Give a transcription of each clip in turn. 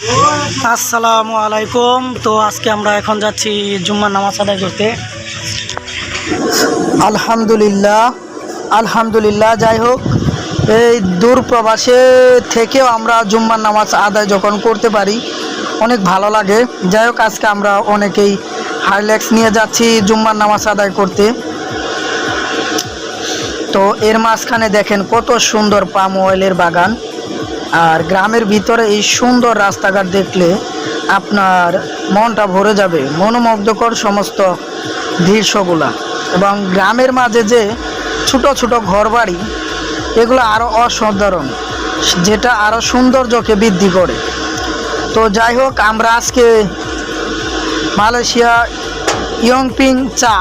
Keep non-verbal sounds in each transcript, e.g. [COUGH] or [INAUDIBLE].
আসসালামু আলাইকুম। তো আজকে আমরা এখন যাচ্ছি জুম্মার নামাজ আদায় করতে। আলহামদুলিল্লাহ আলহামদুলিল্লাহ, যাই হোক, এই দূর প্রবাসে থেকেও আমরা জুম্মার নামাজ আদায় যখন করতে পারি, অনেক ভালো লাগে। যাই হোক, আজকে আমরা অনেকেই হাইল্যাক্স নিয়ে যাচ্ছি জুম্মার নামাজ আদায় করতে। তো এর মাঝখানে দেখেন কত সুন্দর পাম অয়েলের বাগান। আর গ্রামের ভিতরে এই সুন্দর রাস্তাঘাট দেখলে আপনার মনটা ভরে যাবে। মনোমুগ্ধকর সমস্ত দৃশ্যগুলা। এবং গ্রামের মাঝে যে ছোট ছোট ঘরবাড়ি, এগুলো আরও অসাধারণ, যেটা আরও সৌন্দর্যকে বৃদ্ধি করে। তো যাই হোক, আমরা আজকে মালয়েশিয়া ইয়ংপিং চা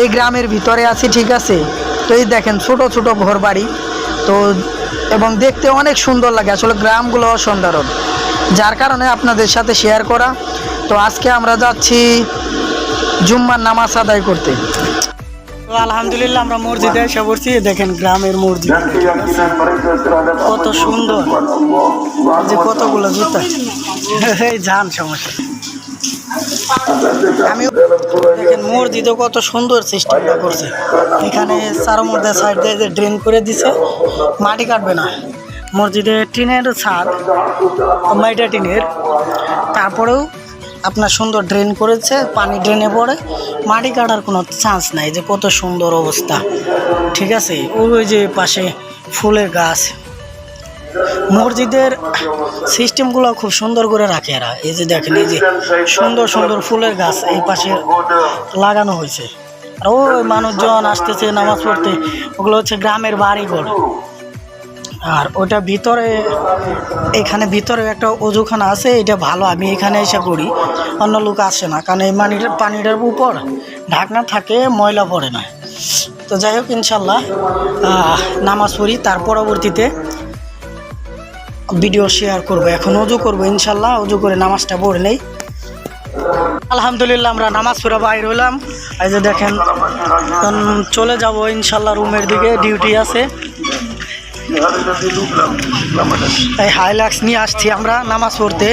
এই গ্রামের ভিতরে আছি, ঠিক আছে? তো এই দেখেন ছোট ছোট ঘরবাড়ি। তো এবং দেখতে অনেক সুন্দর লাগে। আসলে গ্রামগুলো অসাধারণ যার কারণে আপনাদের সাথে শেয়ার করা। তো আজকে আমরা যাচ্ছি জুম্মার নামাজ আদায় করতে। তো আলহামদুলিল্লাহ আমরা মসজিদে এসে পড়ছি। দেখেন গ্রামের মসজিদ। কত সুন্দর। যে কতগুলো জুতা। [LAUGHS] এই যান সমস্যা। আমি মসজিদও কত সুন্দর সিস্টেমটা করছে। এখানে চারো মধ্যে সাইড দিয়ে যে ড্রেন করে দিছে, মাটি কাটবে না। মসজিদে টিনের ছাদ, মাইটা টিনের। তারপরেও আপনার সুন্দর ড্রেন করেছে, পানি ড্রেনে পড়ে। মাটি কাটার কোনো চান্স নাই যে কত সুন্দর অবস্থা। ঠিক আছে? ওই যে পাশে ফুলের গাছ। মসজিদের সিস্টেমগুলো খুব সুন্দর করে রাখে এরা। এই যে দেখেন, এই যে সুন্দর সুন্দর ফুলের গাছ এই পাশে লাগানো হয়েছে। আর ওই মানুষজন আসতেছে নামাজ পড়তে, ওগুলো হচ্ছে গ্রামের বাড়িঘর। আর ওটা ভিতরে, এখানে ভিতরে একটা অজুখানা আছে, এটা ভালো, আমি এখানে এসে করি অন্য লোক আসে না, কারণ এই মানিটার পানিটার উপর ঢাকনা থাকে, ময়লা পড়ে না। তো যাই হোক, ইনশাল্লাহ নামাজ পড়ি, তার পরবর্তীতে ভিডিও শেয়ার করব, এখন অজু করব, ইনশাল্লাহ, অজু করে নামাজটা পড়ে নেই। আলহামদুলিল্লাহ, আমরা নামাজ পড়া বাইর হলাম। এই যে দেখেন চলে যাব ইনশাল্লাহ রুমের দিকে, ডিউটি আছে। এই হাইলাক্স নিয়ে আসছি আমরা নামাজ পড়তে।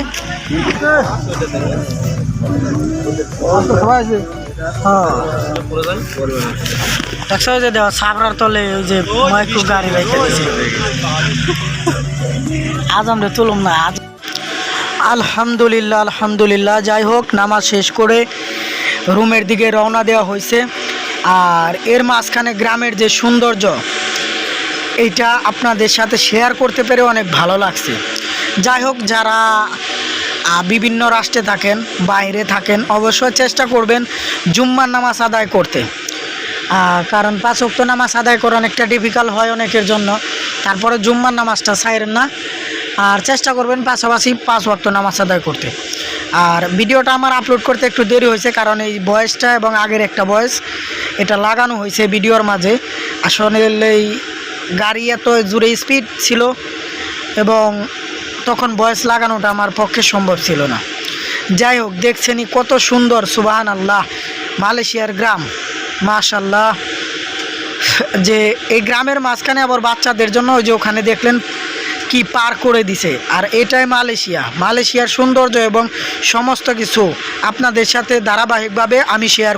দেখছ যে সাবরার তলে ওই যে গাড়ি রেখে দিয়েছে আজ আমরা না, আজ আলহামদুলিল্লাহ আলহামদুলিল্লাহ। যাই হোক, নামাজ শেষ করে রুমের দিকে রওনা দেওয়া হয়েছে। আর এর মাঝখানে গ্রামের যে সৌন্দর্য, এইটা আপনাদের সাথে শেয়ার করতে পেরে অনেক ভালো লাগছে। যাই হোক, যারা বিভিন্ন রাষ্ট্রে থাকেন, বাইরে থাকেন, অবশ্যই চেষ্টা করবেন জুম্মার নামাজ আদায় করতে। কারণ পাঁচ ওয়াক্ত নামাজ আদায় করা অনেকটা ডিফিকাল্ট হয় অনেকের জন্য। তারপরে জুম্মার নামাজটা সাইরেন না। আর চেষ্টা করবেন পাশাপাশি পাঁচ ওয়াক্ত নামাজ আদায় করতে। আর ভিডিওটা আমার আপলোড করতে একটু দেরি হয়েছে, কারণ এই বয়সটা এবং আগের একটা বয়স, এটা লাগানো হয়েছে ভিডিওর মাঝে। আসলে এই গাড়ি এত জোরে স্পিড ছিল এবং তখন বয়স লাগানোটা আমার পক্ষে সম্ভব ছিল না। যাই হোক, দেখছেনই কত সুন্দর সুবাহান আল্লাহ মালয়েশিয়ার গ্রাম। মাশাল্লাহ যে এই গ্রামের মাঝখানে আবার বাচ্চাদের জন্য ওই যে ওখানে দেখলেন কি পার করে দিছে। আর এটাই মালয়েশিয়া। মালয়েশিয়ার সৌন্দর্য এবং সমস্ত কিছু আপনাদের সাথে ধারাবাহিকভাবে আমি শেয়ার